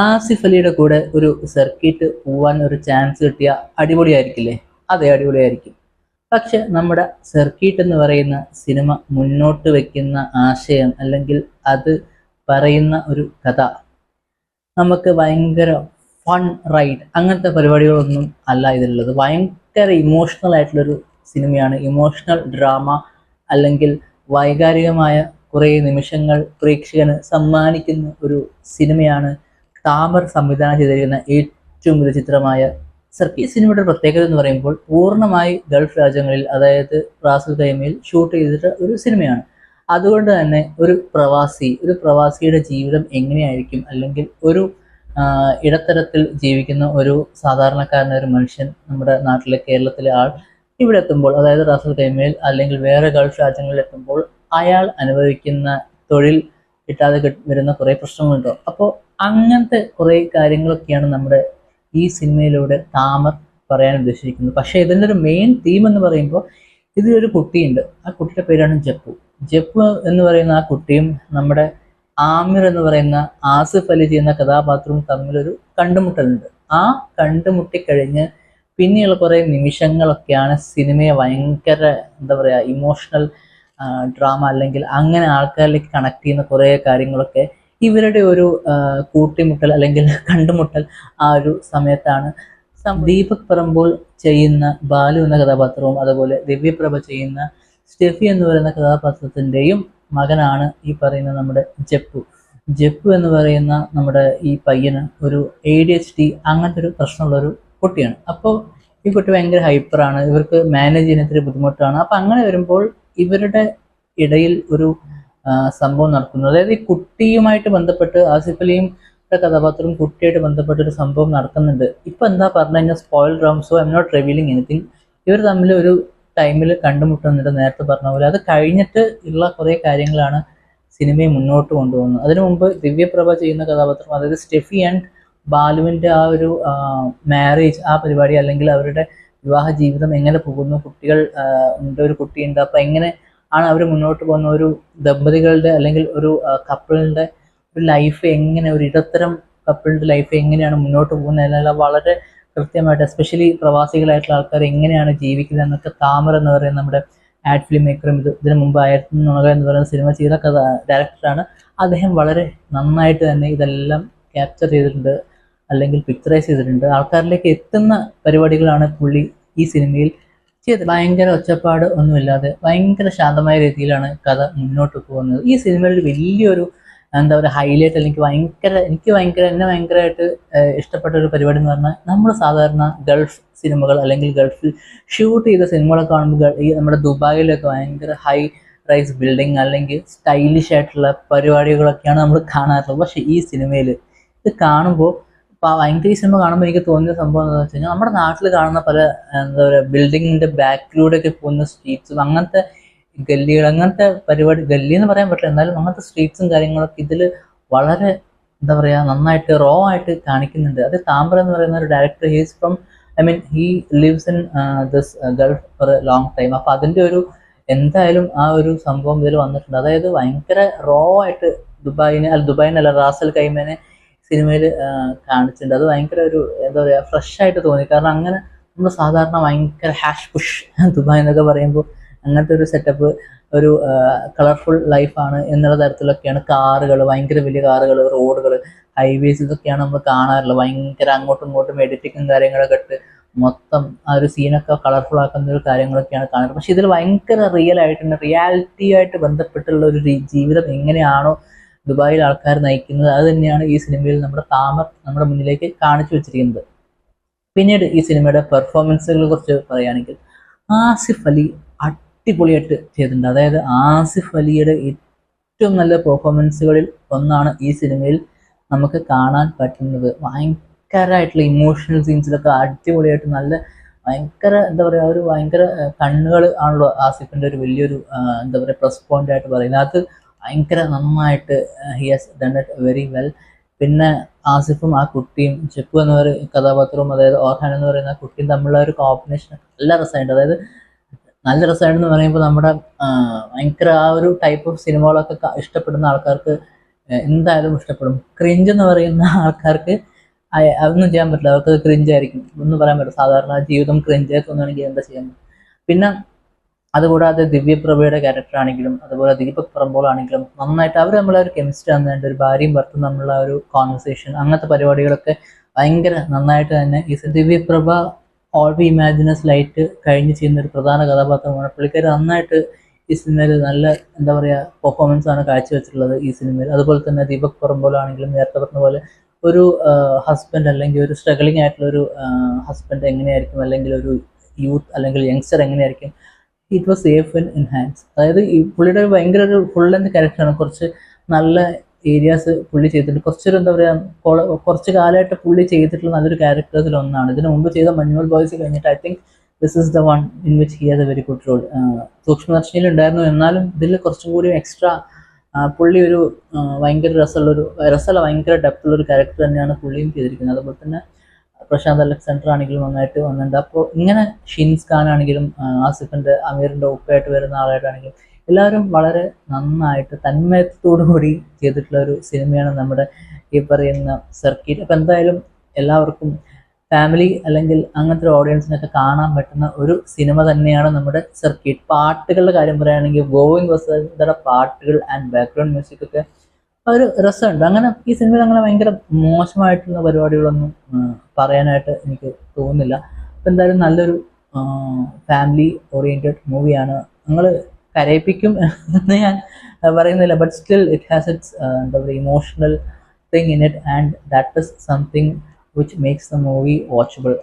ആസിഫ് അലിയുടെ കൂടെ ഒരു സർക്കിട്ട് പോവാൻ ഒരു ചാൻസ് കിട്ടിയ അടിപൊളിയായിരിക്കില്ലേ? അതെ അടിപൊളിയായിരിക്കും. പക്ഷെ നമ്മുടെ സർക്കിട്ട് എന്ന് പറയുന്ന സിനിമ മുന്നോട്ട് വെക്കുന്ന ആശയം അല്ലെങ്കിൽ അത് പറയുന്ന ഒരു കഥ നമുക്ക് ഭയങ്കര ഫൺ റൈഡ് അങ്ങനത്തെ പരിപാടികളൊന്നും അല്ല ഇതിലുള്ളത്. ഭയങ്കര ഇമോഷണൽ ആയിട്ടുള്ളൊരു സിനിമയാണ് ഇമോഷണൽ ഡ്രാമ അല്ലെങ്കിൽ വൈകാരികമായ കുറേ നിമിഷങ്ങൾ പ്രേക്ഷകന് സമ്മാനിക്കുന്ന ഒരു സിനിമയാണ് താമർ സംവിധാനം ചെയ്തിരിക്കുന്ന ഏറ്റവും വലിയ ചിത്രമായ സർക്കി ഈ സിനിമയുടെ പ്രത്യേകത എന്ന് പറയുമ്പോൾ പൂർണമായി ഗൾഫ് രാജ്യങ്ങളിൽ അതായത് റാസൽ കൈമയിൽ ഷൂട്ട് ചെയ്തിട്ട് ഒരു സിനിമയാണ്. അതുകൊണ്ട് തന്നെ ഒരു പ്രവാസി ഒരു പ്രവാസിയുടെ ജീവിതം എങ്ങനെയായിരിക്കും? അല്ലെങ്കിൽ ഒരു ഇടത്തരത്തിൽ ജീവിക്കുന്ന ഒരു സാധാരണക്കാരനായ ഒരു മനുഷ്യൻ നമ്മുടെ നാട്ടിലെ കേരളത്തിലെ ആൾ ഇവിടെ എത്തുമ്പോൾ അതായത് റാസൽ കൈമയിൽ അല്ലെങ്കിൽ വേറെ ഗൾഫ് രാജ്യങ്ങളിൽ എത്തുമ്പോൾ അയാൾ അനുഭവിക്കുന്ന തൊഴിൽ കിട്ടാതെ വരുന്ന കുറേ പ്രശ്നങ്ങളുണ്ടോ? അപ്പോൾ അങ്ങനത്തെ കുറേ കാര്യങ്ങളൊക്കെയാണ് നമ്മുടെ ഈ സിനിമയിലൂടെ താമർ പറയാൻ ഉദ്ദേശിക്കുന്നത്. പക്ഷേ ഇതിന്റെ ഒരു മെയിൻ തീം എന്ന് പറയുമ്പോൾ ഇതിലൊരു കുട്ടിയുണ്ട്. ആ കുട്ടിയുടെ പേരാണ് ജപ്പു. ജപ്പു എന്ന് പറയുന്ന ആ കുട്ടിയും നമ്മുടെ ആമിർ എന്ന് പറയുന്ന ആസിഫ് അലി ചെയ്യുന്ന കഥാപാത്രവും തമ്മിലൊരു കണ്ടുമുട്ടലുണ്ട്. ആ കണ്ടുമുട്ടിക്കഴിഞ്ഞ് പിന്നെയുള്ള കുറേ നിമിഷങ്ങളൊക്കെയാണ് സിനിമയെ ഭയങ്കര എന്താ പറയുക ഇമോഷണൽ ഡ്രാമ അല്ലെങ്കിൽ അങ്ങനെ ആൾക്കാരിലേക്ക് കണക്ട് ചെയ്യുന്ന കുറേ കാര്യങ്ങളൊക്കെ ഇവരുടെ ഒരു കൂട്ടിമുട്ടൽ അല്ലെങ്കിൽ കണ്ടുമുട്ടൽ ആ ഒരു സമയത്താണ്. ദീപക് പറമ്പോൾ ചെയ്യുന്ന ബാലു എന്ന കഥാപാത്രവും അതുപോലെ ദിവ്യപ്രഭ ചെയ്യുന്ന സ്റ്റെഫി എന്ന് പറയുന്ന കഥാപാത്രത്തിന്റെയും മകനാണ് ഈ പറയുന്ന നമ്മുടെ ജപ്പു. ജപ്പു എന്ന് പറയുന്ന നമ്മുടെ ഈ പയ്യന് ഒരു എ ഡി എച്ച് ഡി അങ്ങനത്തെ ഒരു പ്രശ്നമുള്ളൊരു കുട്ടിയാണ്. അപ്പോൾ ഈ കുട്ടി ഭയങ്കര ഹൈപ്പറാണ് ഇവർക്ക് മാനേജ് ചെയ്യുന്നതിന് ബുദ്ധിമുട്ടാണ്. അപ്പം അങ്ങനെ വരുമ്പോൾ ഇവരുടെ ഇടയിൽ ഒരു സംഭവം നടക്കുന്നത് അതായത് ഈ കുട്ടിയുമായിട്ട് ബന്ധപ്പെട്ട് ആസിഫ് അലിയും യുടെ കഥാപാത്രവും കുട്ടിയായിട്ട് ബന്ധപ്പെട്ട ഒരു സംഭവം നടക്കുന്നുണ്ട്. ഇപ്പൊ എന്താ പറഞ്ഞു കഴിഞ്ഞാൽ സ്പോയിൽ ഡ്രോംസോ ഐം നോട്ട് റിവീലിംഗ് എനിത്തിങ് ഇവർ തമ്മിൽ ഒരു ടൈമിൽ കണ്ടുമുട്ടുന്നുണ്ട് നേരത്തെ പറഞ്ഞ പോലെ. അത് കഴിഞ്ഞിട്ട് ഉള്ള കുറേ കാര്യങ്ങളാണ് സിനിമയെ മുന്നോട്ട് കൊണ്ടുപോകുന്നത്. അതിനു മുമ്പ് ദിവ്യപ്രഭ ചെയ്യുന്ന കഥാപാത്രം അതായത് സ്റ്റെഫി ആൻഡ് ബാലുവിന്റെ ആ ഒരു മാരേജ് ആ പരിപാടി അല്ലെങ്കിൽ അവരുടെ വിവാഹ ജീവിതം എങ്ങനെ പോകുന്നു കുട്ടികൾ ഉണ്ട് ഒരു കുട്ടിയുണ്ട് അപ്പൊ എങ്ങനെ ആണ് അവർ മുന്നോട്ട് പോകുന്ന ഒരു ദമ്പതികളുടെ അല്ലെങ്കിൽ ഒരു കപ്പിളിന്റെ ഒരു ലൈഫ് എങ്ങനെ ഒരു ഇടത്തരം കപ്പിളിന്റെ ലൈഫ് എങ്ങനെയാണ് മുന്നോട്ട് പോകുന്നത് എന്നെല്ലാം വളരെ കൃത്യമായിട്ട് എസ്പെഷ്യലി പ്രവാസികളായിട്ടുള്ള ആൾക്കാർ എങ്ങനെയാണ് ജീവിക്കുന്നത് എന്നൊക്കെ താമര എന്ന് പറയുന്ന നമ്മുടെ ആഡ് ഫിലിം മേക്കറും ഇത് ഇതിനു മുമ്പ് ആയിരത്തി നുണക എന്ന് പറയുന്ന സിനിമ ചെയ്ത കഥ ഡയറക്ടറാണ് അദ്ദേഹം വളരെ നന്നായിട്ട് തന്നെ ഇതെല്ലാം ക്യാപ്ചർ ചെയ്തിട്ടുണ്ട് അല്ലെങ്കിൽ പിക്ചറൈസ് ചെയ്തിട്ടുണ്ട്. ആൾക്കാരിലേക്ക് എത്തുന്ന പരിപാടികളാണ് പുള്ളി ഈ സിനിമയിൽ ചെയ്തത് ഭയങ്കര ഒച്ചപ്പാട് ഒന്നുമില്ലാതെ ഭയങ്കര ശാന്തമായ രീതിയിലാണ് കഥ മുന്നോട്ട് പോകുന്നത്. ഈ സിനിമയിൽ വലിയൊരു എന്താ പറയുക ഹൈലൈറ്റ് അല്ലെങ്കിൽ ഭയങ്കര എനിക്ക് ഭയങ്കര എന്നെ ഭയങ്കരമായിട്ട് ഇഷ്ടപ്പെട്ട ഒരു പരിപാടി എന്ന് പറഞ്ഞാൽ നമ്മൾ സാധാരണ ഗൾഫ് സിനിമകൾ അല്ലെങ്കിൽ ഗൾഫിൽ ഷൂട്ട് ചെയ്ത സിനിമകളൊക്കെ കാണുമ്പോൾ ഈ നമ്മുടെ ദുബായിലൊക്കെ ഭയങ്കര ഹൈ റൈസ് ബിൽഡിംഗ് അല്ലെങ്കിൽ സ്റ്റൈലിഷ് ആയിട്ടുള്ള പരിപാടികളൊക്കെയാണ് നമ്മൾ കാണാറുള്ളത്. പക്ഷേ ഈ സിനിമയിൽ ഇത് കാണുമ്പോൾ ഭയങ്കര ഈ സിനിമ കാണുമ്പോൾ എനിക്ക് തോന്നിയ സംഭവം എന്താണെന്ന് വെച്ച് കഴിഞ്ഞാൽ നമ്മുടെ നാട്ടിൽ കാണുന്ന പല എന്താ പറയുക ബിൽഡിങ്ങിന്റെ ബാക്കിലൂടെ ഒക്കെ പോകുന്ന സ്ട്രീറ്റ്സും അങ്ങനത്തെ ഗല്ലികൾ അങ്ങനത്തെ പരിപാടി ഗല്ലി എന്ന് പറയാൻ പറ്റില്ല. എന്നാലും അങ്ങനത്തെ സ്ട്രീറ്റ്സും കാര്യങ്ങളൊക്കെ ഇതിൽ വളരെ എന്താ പറയുക നന്നായിട്ട് റോ ആയിട്ട് കാണിക്കുന്നുണ്ട്. അത് താമ്പർ എന്ന് പറയുന്ന ഒരു director he's from I mean he lives in this Gulf for a long time അപ്പൊ അതിന്റെ ഒരു എന്തായാലും ആ ഒരു സംഭവം ഇതിൽ വന്നിട്ടുണ്ട്. അതായത് ഭയങ്കര റോ ആയിട്ട് ദുബായിനെ അല്ല ദുബായിനല്ല റാസൽ കൈമേനെ സിനിമയിൽ കാണിച്ചിട്ടുണ്ട്. അത് ഭയങ്കര ഒരു എന്താ പറയുക ഫ്രഷ് ആയിട്ട് തോന്നി. കാരണം അങ്ങനെ നമ്മൾ സാധാരണ ഭയങ്കര ഹാഷ് പുഷ് ദുബായ് എന്നൊക്കെ പറയുമ്പോൾ അങ്ങനത്തെ ഒരു സെറ്റപ്പ് ഒരു കളർഫുൾ ലൈഫാണ് എന്നുള്ള തരത്തിലൊക്കെയാണ് കാറുകൾ ഭയങ്കര വലിയ കാറുകൾ റോഡുകൾ ഹൈവേസ് ഇതൊക്കെയാണ് നമ്മൾ കാണാറുള്ളത്. ഭയങ്കര അങ്ങോട്ടും ഇങ്ങോട്ടും എഡിറ്റിങ്ങും കാര്യങ്ങളൊക്കെ ഇട്ട് മൊത്തം ആ ഒരു സീനൊക്കെ കളർഫുൾ ആക്കുന്ന ഒരു കാര്യങ്ങളൊക്കെയാണ് കാണുന്നത്. പക്ഷെ ഇതിൽ ഭയങ്കര റിയൽ ആയിട്ടുണ്ട് റിയാലിറ്റി ആയിട്ട് ബന്ധപ്പെട്ടുള്ള ഒരു ജീവിതം എങ്ങനെയാണോ ദുബായിൽ ആൾക്കാർ നയിക്കുന്നത് അത് തന്നെയാണ് ഈ സിനിമയിൽ നമ്മുടെ താമർ നമ്മുടെ മുന്നിലേക്ക് കാണിച്ചു വെച്ചിരിക്കുന്നത്. പിന്നീട് ഈ സിനിമയുടെ പെർഫോമൻസുകളെ കുറിച്ച് പറയുകയാണെങ്കിൽ ആസിഫ് അലി അടിപൊളിയായിട്ട് ചെയ്തിട്ടുണ്ട്. അതായത് ആസിഫ് അലിയുടെ ഏറ്റവും നല്ല പെർഫോമൻസുകളിൽ ഒന്നാണ് ഈ സിനിമയിൽ നമുക്ക് കാണാൻ പറ്റുന്നത്. ഭയങ്കരമായിട്ടുള്ള ഇമോഷണൽ സീൻസിലൊക്കെ അടിപൊളിയായിട്ട് നല്ല ഭയങ്കര എന്താ പറയുക ഒരു ഭയങ്കര കണ്ണുകൾ ആണല്ലോ ആസിഫിന്റെ ഒരു വലിയൊരു എന്താ പറയുക പ്ലസ് പോയിന്റ് ആയിട്ട് പറയുന്നത്. അത് ഭയങ്കര നന്നായിട്ട് he has done it very well പിന്നെ ആസിഫും ആ കുട്ടിയും ചെപ്പു എന്ന ഒരു കഥാപാത്രവും അതായത് ഓർഹാൻ എന്ന് പറയുന്ന ആ കുട്ടിയും തമ്മിലുള്ള ഒരു കോമ്പിനേഷൻ നല്ല രസമായിട്ട് അതായത് നല്ല രസമായിട്ടെന്ന് പറയുമ്പോൾ നമ്മുടെ ഭയങ്കര ആ ഒരു ടൈപ്പ് ഓഫ് സിനിമകളൊക്കെ ഇഷ്ടപ്പെടുന്ന ആൾക്കാർക്ക് എന്തായാലും ഇഷ്ടപ്പെടും. ക്രിഞ്ച് എന്ന് പറയുന്ന ആൾക്കാർക്ക് അതൊന്നും ചെയ്യാൻ പറ്റില്ല. അവർക്ക് ക്രിഞ്ചായിരിക്കും ഒന്നും പറയാൻ പറ്റില്ല. സാധാരണ ജീവിതം ക്രിഞ്ച് തോന്നുകയാണെങ്കിൽ എന്താ ചെയ്യാൻ പിന്നെ അതുകൂടാതെ ദിവ്യപ്രഭയുടെ ക്യാരക്ടർ ആണെങ്കിലും അതുപോലെ ദീപക് പറമ്പോൾ ആണെങ്കിലും നന്നായിട്ട് അവർ നമ്മളെ ഒരു കെമിസ്ട്രി തന്നിട്ടുണ്ട് ഒരു ഭാര്യയും ഭർത്തും തമ്മിലുള്ള ഒരു കോൺവെർസേഷൻ അങ്ങനത്തെ പരിപാടികളൊക്കെ ഭയങ്കര നന്നായിട്ട് തന്നെ ഈ Divyaprabha all we imagine as light കഴിഞ്ഞ് ചെയ്യുന്ന ഒരു പ്രധാന കഥാപാത്രമാണ്. പുള്ളിക്കാർ നന്നായിട്ട് ഈ സിനിമയിൽ നല്ല എന്താ പറയുക പെർഫോമൻസ് ആണ് കാഴ്ചവെച്ചിട്ടുള്ളത് ഈ സിനിമയിൽ അതുപോലെ തന്നെ ദീപക് പറമ്പോളാണെങ്കിലും നേരത്തെ പറഞ്ഞ പോലെ ഒരു ഹസ്ബൻഡ് അല്ലെങ്കിൽ ഒരു സ്ട്രഗിളിംഗ് ആയിട്ടുള്ള ഒരു ഹസ്ബൻഡ് എങ്ങനെയായിരിക്കും? അല്ലെങ്കിൽ ഒരു യൂത്ത് അല്ലെങ്കിൽ യങ്സ്റ്റർ എങ്ങനെയായിരിക്കും? It was safe and enhance അതായത് ഈ പുള്ളിയുടെ ഭയങ്കര ഒരു ഫുൾ ലെന്ത് ക്യാരക്ടറാണ് കുറച്ച് നല്ല ഏരിയാസ് പുള്ളി ചെയ്തിട്ട് കുറച്ചൊരു എന്താ പറയുക കുറച്ച് കാലമായിട്ട് പുള്ളി ചെയ്തിട്ടുള്ള നല്ലൊരു ക്യാരക്ടേഴ്സിൽ ഒന്നാണ്. ഇതിനു മുമ്പ് ചെയ്ത മഞ്ഞുമൽ ബോയ്സ് കഴിഞ്ഞിട്ട് I think this is the one in which he has a very good role സൂക്ഷ്മദർശിനിയിൽ ഉണ്ടായിരുന്നു. എന്നാലും ഇതിൽ കുറച്ചും കൂടി എക്സ്ട്രാ പുള്ളി ഒരു ഭയങ്കര രസമുള്ളൊരു രസമല്ല ഭയങ്കര ഡെപ്തുള്ള ഒരു ക്യാരക്ടർ തന്നെയാണ് പുള്ളിയും ചെയ്തിരിക്കുന്നത്. അതുപോലെ തന്നെ പ്രശാന്ത് അലക്സാണ്ടർ ആണെങ്കിലും നന്നായിട്ട് വന്നിട്ടുണ്ട്. അപ്പോൾ ഇങ്ങനെ ഷിൻസ് ഖാൻ ആണെങ്കിലും ആസിഫിന്റെ അമീറിന്റെ ഉപ്പയായിട്ട് വരുന്ന ആളായിട്ടാണെങ്കിലും എല്ലാവരും വളരെ നന്നായിട്ട് തന്മയത്തോടു കൂടി ചെയ്തിട്ടുള്ള ഒരു സിനിമയാണ് നമ്മുടെ ഈ പറയുന്ന സർക്കിറ്റ്. അപ്പം എന്തായാലും എല്ലാവർക്കും ഫാമിലി അല്ലെങ്കിൽ അങ്ങനത്തെ ഒരു ഓഡിയൻസിനൊക്കെ കാണാൻ പറ്റുന്ന ഒരു സിനിമ തന്നെയാണ് നമ്മുടെ സർക്കിറ്റ്. പാട്ടുകളുടെ കാര്യം പറയുകയാണെങ്കിൽ ഗോവിന്ദ് വസന്തയുടെ പാട്ടുകൾ ആൻഡ് ബാക്ക്ഗ്രൗണ്ട് മ്യൂസിക് ഒക്കെ ഒരു രസമുണ്ട്. അങ്ങനെ ഈ സിനിമയിൽ അങ്ങനെ ഭയങ്കര മോശമായിട്ടുള്ള പരിപാടികളൊന്നും പറയാനായിട്ട് എനിക്ക് തോന്നുന്നില്ല. അപ്പം എന്തായാലും നല്ലൊരു ഫാമിലി ഓറിയന്റഡ് മൂവിയാണ് നിങ്ങൾ കരയിപ്പിക്കും എന്ന് ഞാൻ പറയുന്നില്ല. But still it has its എന്താ പറയുക emotional thing in it and that is something which makes the movie watchable